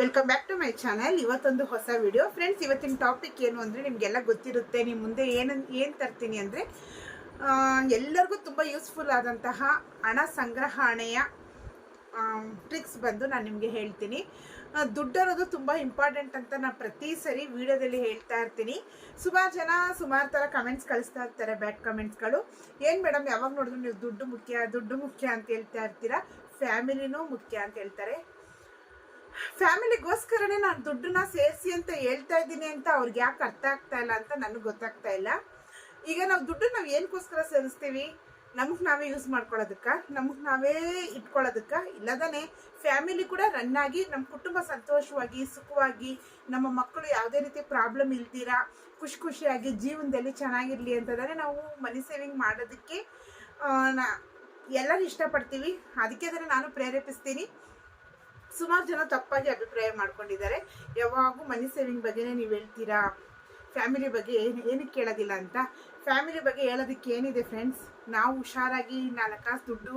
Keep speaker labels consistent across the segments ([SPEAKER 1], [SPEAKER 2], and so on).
[SPEAKER 1] Welcome back to my channel ಇವತ್ತೊಂದು ಹೊಸ video friends ಇವತ್ತಿನ ಟಾಪಿಕ್ ಏನು ಅಂದರೆ ನಿಮಗೆಲ್ಲ ಗೊತ್ತಿರುತ್ತೆ ನಿಮ್ಮ ಮುಂದೆ ಏನು ಏನು ತರ್ತೀನಿ ಅಂದರೆ ಎಲ್ಲರಿಗೂ ತುಂಬ ಯೂಸ್ಫುಲ್ ಆದಂತಹ ಹಣ ಸಂಗ್ರಹಣೆಯ ಟ್ರಿಕ್ಸ್ ಬಂದು ನಾನು ನಿಮಗೆ ಹೇಳ್ತೀನಿ. ದುಡ್ಡು ಅನ್ನೋದು ತುಂಬ ಇಂಪಾರ್ಟೆಂಟ್ ಅಂತ ನಾನು ಪ್ರತಿ ಸರಿ ವಿಡಿಯೋದಲ್ಲಿ ಹೇಳ್ತಾ ಇರ್ತೀನಿ. ಸುಮಾರು ಜನ ಸುಮಾರು ಥರ ಕಮೆಂಟ್ಸ್ ಕಳಿಸ್ತಾ ಇರ್ತಾರೆ ಬ್ಯಾಡ್ ಕಮೆಂಟ್ಸ್ಗಳು ಏನು ಮೇಡಮ್ ಯಾವಾಗ ನೋಡಿದ್ರು ನೀವು ದುಡ್ಡು ಮುಖ್ಯ ದುಡ್ಡು ಮುಖ್ಯ ಅಂತ ಹೇಳ್ತಾ ಇರ್ತೀರಾ? ಫ್ಯಾಮಿಲಿನೂ ಮುಖ್ಯ ಅಂತ ಹೇಳ್ತಾರೆ. ಫ್ಯಾಮಿಲಿಗೋಸ್ಕರನೇ ನಾನು ದುಡ್ಡನ್ನ ಸೇರಿಸಿ ಅಂತ ಹೇಳ್ತಾ ಇದ್ದೀನಿ ಅಂತ ಅವ್ರಿಗೆ ಯಾಕೆ ಅರ್ಥ ಆಗ್ತಾ ಇಲ್ಲ ಅಂತ ನನಗೆ ಗೊತ್ತಾಗ್ತಾ ಇಲ್ಲ. ಈಗ ನಾವು ದುಡ್ಡು ನಾವು ಏನಕ್ಕೋಸ್ಕರ ಸೇರಿಸ್ತೀವಿ? ನಮಗೆ ನಾವೇ ಯೂಸ್ ಮಾಡ್ಕೊಳ್ಳೋದಕ್ಕೆ? ನಮಗೆ ನಾವೇ ಇಟ್ಕೊಳ್ಳೋದಕ್ಕ? ಇಲ್ಲದಾನೆ ಫ್ಯಾಮಿಲಿ ಕೂಡ ರನ್ ಆಗಿ ನಮ್ಮ ಕುಟುಂಬ ಸಂತೋಷವಾಗಿ, ಸುಖವಾಗಿ, ನಮ್ಮ ಮಕ್ಕಳು ಯಾವುದೇ ರೀತಿ ಪ್ರಾಬ್ಲಮ್ ಇಲ್ದಿರಾ, ಖುಷಿ ಖುಷಿಯಾಗಿ ಜೀವನದಲ್ಲಿ ಚೆನ್ನಾಗಿರಲಿ ಅಂತಂದರೆ ನಾವು ಮನಿ ಸೇವಿಂಗ್ ಮಾಡೋದಕ್ಕೆ ನಾ ಎಲ್ಲರೂ ಇಷ್ಟಪಡ್ತೀವಿ. ಅದಕ್ಕೆ ಅದನ್ನು ನಾನು ಪ್ರೇರೇಪಿಸ್ತೀನಿ. ಸುಮಾರು ಜನ ತಪ್ಪಾಗಿ ಅಭಿಪ್ರಾಯ ಮಾಡ್ಕೊಂಡಿದ್ದಾರೆ. ಯಾವಾಗೂ ಮನಿ ಸೇವಿಂಗ್ ಬಗ್ಗೆನೇ ನೀವು ಹೇಳ್ತೀರಾ? ಫ್ಯಾಮಿಲಿ ಬಗ್ಗೆ ಏನು, ಏನಕ್ಕೆ ಕೇಳೋದಿಲ್ಲ ಅಂತ? ಫ್ಯಾಮಿಲಿ ಬಗ್ಗೆ ಹೇಳೋದಕ್ಕೆ ಏನಿದೆ ಫ್ರೆಂಡ್ಸ್ ನಾವು ಹುಷಾರಾಗಿ ನಾಲ್ಕು ಕಾಸು ದುಡ್ಡು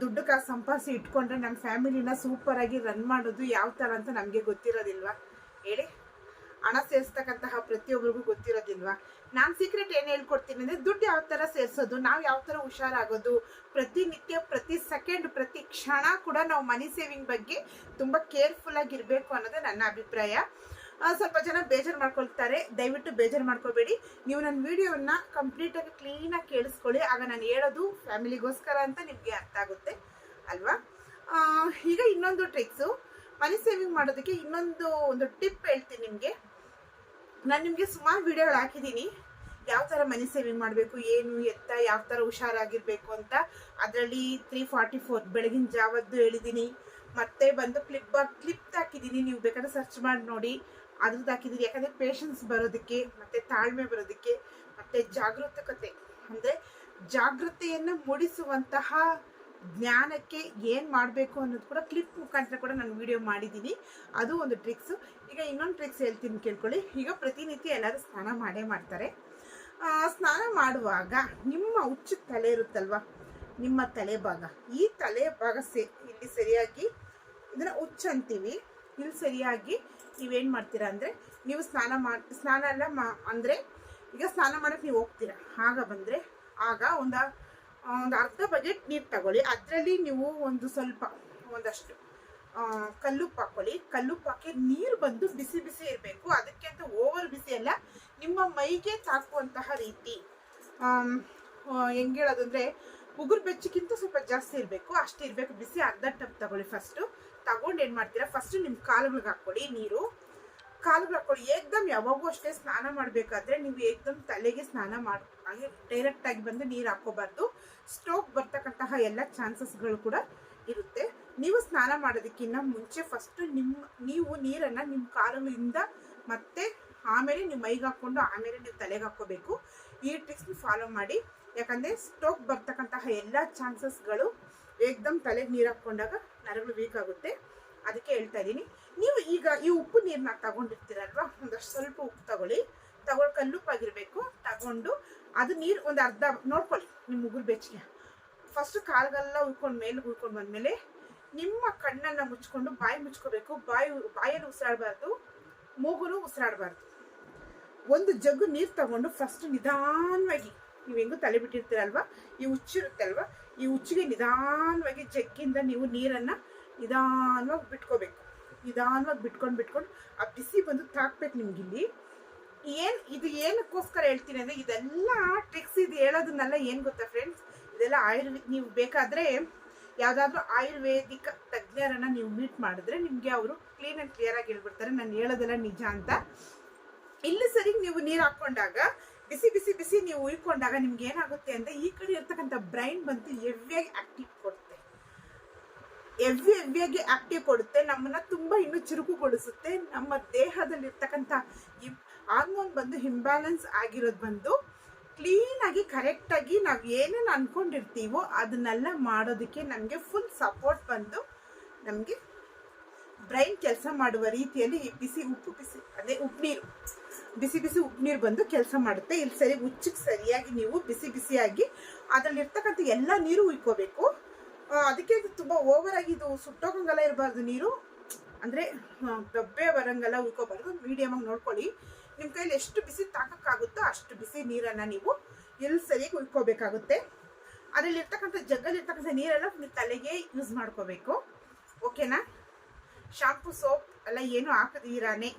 [SPEAKER 1] ದುಡ್ಡು ಕಾಸು ಸಂಪಾದಿಸಿ ಇಟ್ಕೊಂಡ್ರೆ ನಮ್ಮ ಫ್ಯಾಮಿಲಿನ ಸೂಪರಾಗಿ ರನ್ ಮಾಡೋದು ಯಾವ ಥರ ಅಂತ ನಮಗೆ ಗೊತ್ತಿರೋದಿಲ್ವಾ? ಹೇಳಿ. ಹಣ ಸೇರಿಸ್ತಕ್ಕಂತಹ ಪ್ರತಿಯೊಬ್ಬರಿಗೂ ಗೊತ್ತಿರೋದಿಲ್ವಾ? ನಾನು ಸೀಕ್ರೆಟ್ ಏನು ಹೇಳ್ಕೊಡ್ತೀನಿ ಅಂದರೆ ದುಡ್ಡು ಯಾವ ಥರ ಸೇರಿಸೋದು, ನಾವು ಯಾವ ಥರ ಹುಷಾರಾಗೋದು ಪ್ರತಿನಿತ್ಯ ಪ್ರತಿ ಸೆಕೆಂಡ್ ಪ್ರತಿ ಕ್ಷಣ ಕೂಡ ನಾವು ಮನಿ ಸೇವಿಂಗ್ ಬಗ್ಗೆ ತುಂಬ ಕೇರ್ಫುಲ್ ಆಗಿರಬೇಕು ಅನ್ನೋದು ನನ್ನ ಅಭಿಪ್ರಾಯ. ಸ್ವಲ್ಪ ಜನ ಬೇಜಾರು ಮಾಡ್ಕೊಳ್ತಾರೆ, ದಯವಿಟ್ಟು ಬೇಜಾರು ಮಾಡ್ಕೋಬೇಡಿ. ನೀವು ನನ್ನ ವಿಡಿಯೋನ ಕಂಪ್ಲೀಟಾಗಿ ಕ್ಲೀನಾಗಿ ಕೇಳಿಸ್ಕೊಳ್ಳಿ. ಆಗ ನಾನು ಹೇಳೋದು ಫ್ಯಾಮಿಲಿಗೋಸ್ಕರ ಅಂತ ನಿಮಗೆ ಅರ್ಥ ಆಗುತ್ತೆ, ಅಲ್ವಾ? ಈಗ ಇನ್ನೊಂದು ಟ್ರಿಕ್ಸು ಮನಿ ಸೇವಿಂಗ್ ಮಾಡೋದಕ್ಕೆ ಇನ್ನೊಂದು ಒಂದು ಟಿಪ್ ಹೇಳ್ತೀನಿ ನಿಮಗೆ. ನಾನು ನಿಮಗೆ ಸುಮಾರು ವಿಡಿಯೋಗಳು ಹಾಕಿದ್ದೀನಿ ಯಾವ ಥರ ಮನಿ ಸೇವಿಂಗ್ ಮಾಡಬೇಕು, ಏನು, ಎತ್ತ, ಯಾವ ಥರ ಹುಷಾರಾಗಿರಬೇಕು ಅಂತ. ಅದರಲ್ಲಿ ತ್ರೀ ಫಾರ್ಟಿ ಫೋರ್ ಬೆಳಗಿನ ಜಾವದ್ದು ಹೇಳಿದ್ದೀನಿ ಮತ್ತೆ ಬಂದು ಕ್ಲಿಪ್ ಕ್ಲಿಪ್ ಹಾಕಿದ್ದೀನಿ ನೀವು ಬೇಕಾದ್ರೆ ಸರ್ಚ್ ಮಾಡಿ ನೋಡಿ. ಅದ್ರದ್ದು ಹಾಕಿದ್ದೀನಿ ಯಾಕಂದರೆ ಪೇಷನ್ಸ್ ಬರೋದಕ್ಕೆ, ಮತ್ತು ತಾಳ್ಮೆ ಬರೋದಕ್ಕೆ, ಮತ್ತು ಜಾಗೃತಕತೆ. ಅಂದರೆ ಜಾಗೃತೆಯನ್ನು ಮೂಡಿಸುವಂತಹ ಜ್ಞಾನಕ್ಕೆ ಏನು ಮಾಡಬೇಕು ಅನ್ನೋದು ಕೂಡ ಕ್ಲಿಪ್ ಮುಖಾಂತರ ಕೂಡ ನಾನು ವಿಡಿಯೋ ಮಾಡಿದ್ದೀನಿ. ಅದು ಒಂದು ಟ್ರಿಕ್ಸು ಈಗ ಇನ್ನೊಂದು ಟ್ರಿಕ್ಸ್ ಹೇಳ್ತೀನಿ ಕೇಳ್ಕೊಳ್ಳಿ. ಈಗ ಪ್ರತಿನಿತ್ಯ ಎಲ್ಲರೂ ಸ್ನಾನ ಮಾಡೇ ಮಾಡ್ತಾರೆ. ಸ್ನಾನ ಮಾಡುವಾಗ ನಿಮ್ಮ ಹುಚ್ಚು ತಲೆ ಇರುತ್ತಲ್ವ? ನಿಮ್ಮ ತಲೆ ಭಾಗ. ಈ ತಲೆ ಭಾಗ ಸೆ, ಇಲ್ಲಿ ಸರಿಯಾಗಿ ಇದನ್ನು ಹುಚ್ಚು ಅಂತೀವಿ. ಇಲ್ಲಿ ಸರಿಯಾಗಿ ನೀವೇನು ಮಾಡ್ತೀರಾ ಅಂದರೆ ನೀವು ಸ್ನಾನ ಮಾಡಿ ಸ್ನಾನ ಎಲ್ಲ ಮಾ, ಅಂದರೆ ಈಗ ಸ್ನಾನ ಮಾಡೋಕ್ಕೆ ನೀವು ಹೋಗ್ತೀರಾ. ಆಗ ಬಂದರೆ ಆಗ ಒಂದು ಒಂದು ಅರ್ಧ ಬಕೆಟ್ ನೀರು ತಗೊಳ್ಳಿ. ಅದರಲ್ಲಿ ನೀವು ಒಂದು ಸ್ವಲ್ಪ, ಒಂದಷ್ಟು ಕಲ್ಲುಪ್ಪು ಹಾಕೊಳ್ಳಿ. ಕಲ್ಲುಪ್ಪು ಹಾಕಿ ನೀರು ಬಂದು ಬಿಸಿ ಬಿಸಿ ಇರಬೇಕು. ಅದಕ್ಕೆ ಅಂತ ಓವರ್ ಬಿಸಿ ಅಲ್ಲ, ನಿಮ್ಮ ಮೈಗೆ ತಾಕುವಂತಹ ರೀತಿ. ಹೆಂಗೆ ಹೇಳೋದಂದರೆ ಉಗುರು ಬೆಚ್ಚಕ್ಕಿಂತ ಸ್ವಲ್ಪ ಜಾಸ್ತಿ ಇರಬೇಕು. ಅಷ್ಟು ಇರಬೇಕು. ಬಿಸಿ ಅರ್ಧ ಟಪ್ ತಗೊಳ್ಳಿ ಫಸ್ಟು ತಗೊಂಡು ಏನು ಮಾಡ್ತೀರಾ? ಫಸ್ಟು ನಿಮ್ಮ ಕಾಲುಗಳಿಗೆ ಹಾಕ್ಕೊಳ್ಳಿ ನೀರು. ಕಾಲುಗಳು ಹಾಕೊಳ್ಳಿ. ಏಕ್ದಮ್ ಯಾವಾಗೂ ಅಷ್ಟೇ ಸ್ನಾನ ಮಾಡಬೇಕಾದ್ರೆ ನೀವು ಏಕ್ದಮ್ ತಲೆಗೆ ಸ್ನಾನ ಮಾಡಿ ಹಾಗೆ ಡೈರೆಕ್ಟಾಗಿ ಬಂದು ನೀರು ಹಾಕೋಬಾರ್ದು ಸ್ಟ್ರೋಕ್ ಬರ್ತಕ್ಕಂತಹ ಎಲ್ಲ ಚಾನ್ಸಸ್ಗಳು ಕೂಡ ಇರುತ್ತೆ. ನೀವು ಸ್ನಾನ ಮಾಡೋದಕ್ಕಿಂತ ಮುಂಚೆ ಫಸ್ಟು ನಿಮ್ಮ ನೀವು ನೀರನ್ನು ನಿಮ್ಮ ಕಾಲುಗಳಿಂದ ಮತ್ತೆ ಆಮೇಲೆ ನೀವು ಮೈಗೆ ಹಾಕ್ಕೊಂಡು ಆಮೇಲೆ ನೀವು ತಲೆಗೆ ಹಾಕೋಬೇಕು ಈ ಟ್ರಿಕ್ಸ್ನ ಫಾಲೋ ಮಾಡಿ. ಯಾಕಂದರೆ ಸ್ಟ್ರೋಕ್ ಬರ್ತಕ್ಕಂತಹ ಎಲ್ಲ ಚಾನ್ಸಸ್ಗಳು ಏಕ್ದಮ್ ತಲೆಗೆ ನೀರು ಹಾಕ್ಕೊಂಡಾಗ ನರಗಳು ವೀಕ್ ಆಗುತ್ತೆ. ಅದಕ್ಕೆ ಹೇಳ್ತಾ ಇದ್ದೀನಿ. ನೀವು ಈಗ ಈ ಉಪ್ಪು ನೀರನ್ನ ತಗೊಂಡಿರ್ತೀರಲ್ವಾ? ಒಂದಷ್ಟು ಸ್ವಲ್ಪ ಉಪ್ಪು ತಗೊಳ್ಳಿ. ತಗೊಳ್ಳಿ ಕಲ್ಲುಪ್ಪಾಗಿರಬೇಕು. ತಗೊಂಡು ಅದು ನೀರು ಒಂದು ಅರ್ಧ, ನೋಡ್ಕೊಳ್ಳಿ ನಿಮ್ಮ ಉಗುರು ಬೆಚ್ಚಗೆ. ಫಸ್ಟ್ ಕಾಲ್ಗೆಲ್ಲ ಉಳ್ಕೊಂಡು ಮೇಲೆ ಉಳ್ಕೊಂಡು ಬಂದಮೇಲೆ ನಿಮ್ಮ ಕಣ್ಣನ್ನು ಮುಚ್ಕೊಂಡು ಬಾಯಿ ಮುಚ್ಕೋಬೇಕು. ಬಾಯಿ ಬಾಯಲ್ಲಿ ಉಸಿರಾಡಬಾರ್ದು, ಮೂಗುನು ಉಸಿರಾಡಬಾರ್ದು. ಒಂದು ಜಗ್ಗು ನೀರು ತಗೊಂಡು ಫಸ್ಟ್ ನಿಧಾನವಾಗಿ, ನೀವು ಹೆಂಗೂ ತಲೆ ಬಿಟ್ಟಿರ್ತೀರಲ್ವ ಈ ಹುಚ್ಚಿರುತ್ತಲ್ವಾ ಈ ಹುಚ್ಚಿಗೆ ನಿಧಾನವಾಗಿ ಜಗ್ಗಿಂದ ನೀವು ನೀರನ್ನು ನಿಧಾನವಾಗಿ ಬಿಟ್ಕೋಬೇಕು. ನಿಧಾನವಾಗಿ ಬಿಟ್ಕೊಂಡು ಬಿಟ್ಕೊಂಡು ಆ ಬಿಸಿ ಬಂದು ತಾಕ್ಬೇಕು ನಿಮ್ಗಿಲ್ಲಿ. ಏನು ಇದು ಏನಕ್ಕೋಸ್ಕರ ಹೇಳ್ತೀನಿ ಅಂದರೆ ಇದೆಲ್ಲ ಟ್ರಿಕ್ಸ್ ಇದು ಹೇಳೋದನ್ನೆಲ್ಲ ಏನು ಗೊತ್ತಾ ಫ್ರೆಂಡ್ಸ್ ಇದೆಲ್ಲ ಆಯುರ್ವೇದ ನೀವು ಬೇಕಾದರೆ ಯಾವುದಾದ್ರೂ ಆಯುರ್ವೇದಿಕ ತಜ್ಞರನ್ನು ನೀವು ಮೀಟ್ ಮಾಡಿದ್ರೆ ನಿಮಗೆ ಅವರು ಕ್ಲೀನ್ ಆ್ಯಂಡ್ ಕ್ಲಿಯರಾಗಿ ಹೇಳ್ಬಿಡ್ತಾರೆ. ನಾನು ಹೇಳೋದೆಲ್ಲ ನಿಜ ಅಂತ. ಇಲ್ಲಿ ಸರಿ ನೀವು ನೀರು ಹಾಕೊಂಡಾಗ, ಬಿಸಿ ಬಿಸಿ ಬಿಸಿ ನೀವು ಉಯ್ಕೊಂಡಾಗ ನಿಮ್ಗೆ ಏನಾಗುತ್ತೆ ಅಂದರೆ ಈ ಕಡೆ ಇರ್ತಕ್ಕಂಥ ಬ್ರೈನ್ ಬಂತು ಹೆವಿಯಾಗಿ ಆಕ್ಟಿವ್ ಕೊಡುತ್ತೆ. ಎವ್ರಿ ಹೆವಿಯಾಗಿ ಆಕ್ಟಿವ್ ಕೊಡುತ್ತೆ. ನಮ್ಮನ್ನ ತುಂಬ ಇನ್ನೂ ಚುರುಕುಗೊಳಿಸುತ್ತೆ. ನಮ್ಮ ದೇಹದಲ್ಲಿರ್ತಕ್ಕಂಥ ಹಾರ್ಮೋನ್ ಬಂದು ಇಂಬ್ಯಾಲೆನ್ಸ್ ಆಗಿರೋದು ಬಂದು ಕ್ಲೀನಾಗಿ ಕರೆಕ್ಟಾಗಿ ನಾವು ಏನೇನು ಅನ್ಕೊಂಡಿರ್ತೀವೋ ಅದನ್ನೆಲ್ಲ ಮಾಡೋದಕ್ಕೆ ನಮಗೆ ಫುಲ್ ಸಪೋರ್ಟ್ ಬಂದು ನಮಗೆ ಬ್ರೈನ್ ಕೆಲಸ ಮಾಡುವ ರೀತಿಯಲ್ಲಿ ಬಿಸಿ ಉಪ್ಪು, ಬಿಸಿ, ಅದೇ ಉಪ್ಪು ನೀರು. ಬಿಸಿ ಬಿಸಿ ಉಪ್ಪು ನೀರು ಬಂದು ಕೆಲಸ ಮಾಡುತ್ತೆ. ಇಲ್ಲಿ ಸರಿ ಉಚ್ಚಕ್ಕೆ ಸರಿಯಾಗಿ ನೀವು ಬಿಸಿ, ಬಿಸಿಯಾಗಿ ಅದರಲ್ಲಿರ್ತಕ್ಕಂಥ ಎಲ್ಲ ನೀರು ಉಯ್ಕೋಬೇಕು. ಅದಕ್ಕೆ ತುಂಬ ಓವರ್ ಆಗಿ ಇದು ಸುಟ್ಟೋಗಂಗಲ್ಲ ಇರಬಾರ್ದು ನೀರು. ಅಂದರೆ ಡಬ್ಬೆ ಬರೋಂಗಲ್ಲ ಉಯ್ಕೋಬಾರ್ದು. ಮೀಡಿಯಮಾಗಿ ನೋಡ್ಕೊಳ್ಳಿ. ನಿಮ್ಮ ಕೈಲಿ ಎಷ್ಟು ಬಿಸಿ ತಾಕಕ್ಕಾಗುತ್ತೋ ಅಷ್ಟು ಬಿಸಿ ನೀರನ್ನು ನೀವು ಎಲ್ಲಿ ಸರಿಯಾಗಿ ಉಳ್ಕೋಬೇಕಾಗುತ್ತೆ ಅದರಲ್ಲಿರ್ತಕ್ಕಂಥ ಜಗ್ಗಲ್ಲಿರ್ತಕ್ಕಂಥ ನೀರೆಲ್ಲ ನೀವು ತಲೆಗೆ ಯೂಸ್ ಮಾಡ್ಕೋಬೇಕು. ಓಕೆನಾ ಶಾಂಪು ಸೋಪ್ ಎಲ್ಲ ಏನು ಹಾಕದಿರಾನೆ,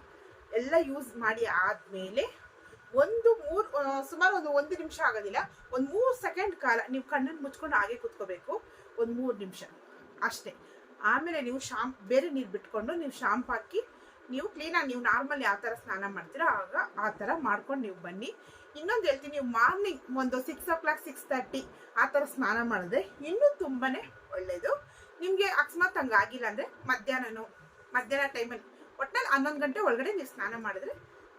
[SPEAKER 1] ಎಲ್ಲ ಯೂಸ್ ಮಾಡಿ ಆದಮೇಲೆ ಒಂದು ಮೂರು ಸುಮಾರು ಒಂದು ಒಂದು ನಿಮಿಷ ಆಗೋದಿಲ್ಲ, ಒಂದು ಮೂರು ಸೆಕೆಂಡ್ ಕಾಲ ನೀವು ಕಣ್ಣನ್ನು ಮುಚ್ಕೊಂಡು ಹಾಗೆ ಕೂತ್ಕೋಬೇಕು. ಒಂದು ಮೂರು ನಿಮಿಷ. ಅಷ್ಟೇ. ಆಮೇಲೆ ನೀವು ಶಾಂಪ್, ಬೇರೆ ನೀರು ಬಿಟ್ಕೊಂಡು ನೀವು ಶಾಂಪ್ ಹಾಕಿ ನೀವು ಕ್ಲೀನಾಗಿ ನೀವು ನಾರ್ಮಲ್ ಯಾವ ಥರ ಸ್ನಾನ ಮಾಡ್ತೀರೋ ಆಗ ಆ ಥರ ಮಾಡ್ಕೊಂಡು ನೀವು ಬನ್ನಿ. ಇನ್ನೊಂದು ಹೇಳ್ತೀನಿ, ನೀವು ಮಾರ್ನಿಂಗ್ ಒಂದು six o'clock six thirty ಆ ಥರ ಸ್ನಾನ ಮಾಡಿದ್ರೆ ಇನ್ನೂ ತುಂಬಾ ಒಳ್ಳೆಯದು ನಿಮಗೆ ಅಕಸ್ಮಾತ್ ಹಂಗೆ ಆಗಿಲ್ಲ ಅಂದರೆ ಮಧ್ಯಾಹ್ನನೂ, ಮಧ್ಯಾಹ್ನ ಟೈಮಲ್ಲಿ ಒಟ್ಟಿನಲ್ಲಿ ಹನ್ನೊಂದು ಗಂಟೆ ಒಳಗಡೆ ನೀವು ಸ್ನಾನ ಮಾಡಿದ್ರೆ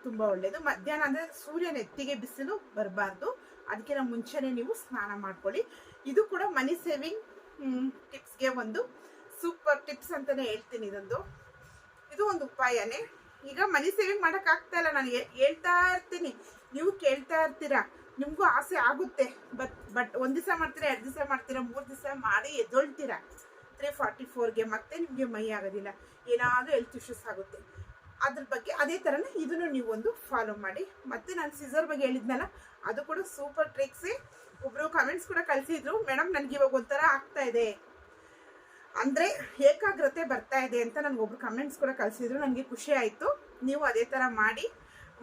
[SPEAKER 1] ತುಂಬ ಒಳ್ಳೆಯದು ಮಧ್ಯಾಹ್ನ ಅಂದರೆ ಸೂರ್ಯನ ಎತ್ತಿಗೆ ಬಿಸಿಲು ಬರಬಾರ್ದು. ಅದಕ್ಕಿಂತ ಮುಂಚೆನೇ ನೀವು ಸ್ನಾನ ಮಾಡ್ಕೊಳ್ಳಿ. ಇದು ಕೂಡ ಮನಿ ಸೇವಿಂಗ್ ಟಿಪ್ಸ್ಗೆ ಒಂದು ಸೂಪರ್ ಟಿಪ್ಸ್ ಅಂತಲೇ ಹೇಳ್ತೀನಿ ಇದೊಂದು. ಇದು ಒಂದು ಉಪಾಯನೇ. ಈಗ ಮನಿ ಸೇವಿಂಗ್ ಮಾಡಕ್ ಆಗ್ತಾ ಇಲ್ಲ. ನಾನು ಹೇಳ್ತಾ ಇರ್ತೀನಿ. ನೀವು ಕೇಳ್ತಾ ಇರ್ತೀರಾ? ನಿಮಗೂ ಆಸೆ ಆಗುತ್ತೆ. ಬಟ್ ಬಟ್ ಒಂದ್ ದಿವಸ ಮಾಡ್ತೀರಾ, ಎರಡು ದಿವಸ ಮಾಡ್ತೀರಾ, ಮೂರು ದಿವಸ ಮಾಡಿ ಎದ್ದೊಳ್ತೀರಾ? ತ್ರೀ ಫಾರ್ಟಿ ಫೋರ್ಗೆ ಮತ್ತೆ ನಿಮಗೆ ಮೈ ಆಗೋದಿಲ್ಲ. ಏನಾದರೂ ಹೆಲ್ತ್ ಇಶ್ಯೂಸ್ ಆಗುತ್ತೆ. ಅದ್ರ ಬಗ್ಗೆ ಅದೇ ಥರನೇ ಇದನ್ನು ಒಂದು ಫಾಲೋ ಮಾಡಿ. ಮತ್ತೆ ನಾನು ಸಿಸರ್ ಬಗ್ಗೆ ಹೇಳಿದ್ನಲ್ಲ, ಅದು ಕೂಡ ಸೂಪರ್ ಟ್ರಿಕ್ಸೇ ಒಬ್ರು ಕಮೆಂಟ್ಸ್ ಕೂಡ ಕಳಿಸಿದ್ರು. ಮೇಡಮ್ ನನಗೆ ಇವಾಗ ಒಂಥರ ಆಗ್ತಾ ಇದೆ. ಅಂದರೆ ಏಕಾಗ್ರತೆ ಬರ್ತಾ ಇದೆ ಅಂತ ನನಗೆ ಒಬ್ರು ಕಮೆಂಟ್ಸ್ ಕೂಡ ಕಳಿಸಿದ್ರು. ನನಗೆ ಖುಷಿ ಆಯಿತು. ನೀವು ಅದೇ ಥರ ಮಾಡಿ,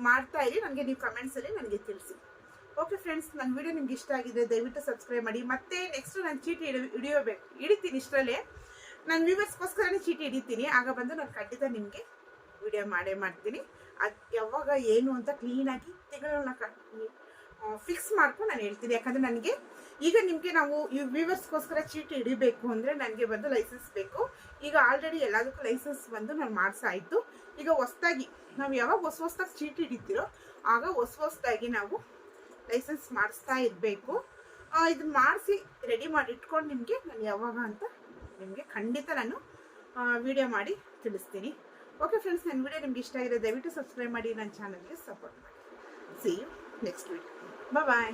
[SPEAKER 1] ಮಾಡ್ತಾ ಇರಿ. ನನಗೆ ನೀವು ಕಮೆಂಟ್ಸಲ್ಲಿ ನನಗೆ ತಿಳಿಸಿ. ಓಕೆ ಫ್ರೆಂಡ್ಸ್ ನನ್ನ ವಿಡಿಯೋ ನಿಮ್ಗೆ ಇಷ್ಟ ಆಗಿದೆ ದಯವಿಟ್ಟು ಸಬ್ಸ್ಕ್ರೈಬ್ ಮಾಡಿ. ಮತ್ತೆ ನೆಕ್ಸ್ಟ್ ನಾನು ಚೀಟಿ ಹಿಡಿ ಹಿಡಿಯೋಬೇಕು ಹಿಡಿತೀನಿ ಇಷ್ಟರಲ್ಲೇ. ನಾನು ವ್ಯೂವರ್ಸ್ಗೋಸ್ಕರನೇ ಚೀಟಿ ಹಿಡಿತೀನಿ. ಆಗ ಬಂದು ನಾನು ಖಂಡಿತ ನಿಮಗೆ ವಿಡಿಯೋ ಮಾಡೇ ಮಾಡ್ತೀನಿ. ಅದು ಯಾವಾಗ, ಏನು ಅಂತ ಕ್ಲೀನಾಗಿ ತಿಂಗಳನ್ನ ಫಿಕ್ಸ್ ಮಾಡ್ಕೊಂಡು ನಾನು ಹೇಳ್ತೀನಿ. ಯಾಕಂದರೆ ನನಗೆ ಈಗ ನಿಮಗೆ ನಾವು ಈ ವ್ಯೂವರ್ಸ್ಗೋಸ್ಕರ ಚೀಟಿ ಹಿಡಿಬೇಕು ಅಂದರೆ ನನಗೆ ಬಂದು ಲೈಸೆನ್ಸ್ ಬೇಕು. ಈಗ ಆಲ್ರೆಡಿ ಎಲ್ಲದಕ್ಕೂ ಲೈಸೆನ್ಸ್ ಬಂದು ನಾನು ಮಾಡಿಸಾಯಿತು ಈಗ ಹೊಸ್ದಾಗಿ ನಾವು ಯಾವಾಗ ಹೊಸ ಹೊಸ್ದಾಗಿ ಚೀಟಿ ಹಿಡಿತೀರೋ ಆಗ ಹೊಸ ಹೊಸ್ದಾಗಿ ನಾವು ಲೈಸೆನ್ಸ್ ಮಾಡಿಸ್ತಾ ಇರಬೇಕು. ಇದು ಮಾಡಿಸಿ ರೆಡಿ ಮಾಡಿ ಇಟ್ಕೊಂಡು ನಿಮಗೆ ನಾನು ಯಾವಾಗ ಅಂತ ನಿಮಗೆ ಖಂಡಿತ ನಾನು ವಿಡಿಯೋ ಮಾಡಿ ತಿಳಿಸ್ತೀನಿ. ಓಕೆ ಫ್ರೆಂಡ್ಸ್ ನನ್ನ ವಿಡಿಯೋ ನಿಮ್ಗೆ ಇಷ್ಟ ಆಗಿದೆ ದಯವಿಟ್ಟು ಸಬ್ಸ್ಕ್ರೈಬ್ ಮಾಡಿ ನನ್ನ ಚಾನಲ್ಗೆ ಸಪೋರ್ಟ್ ಮಾಡಿ. See you next video bye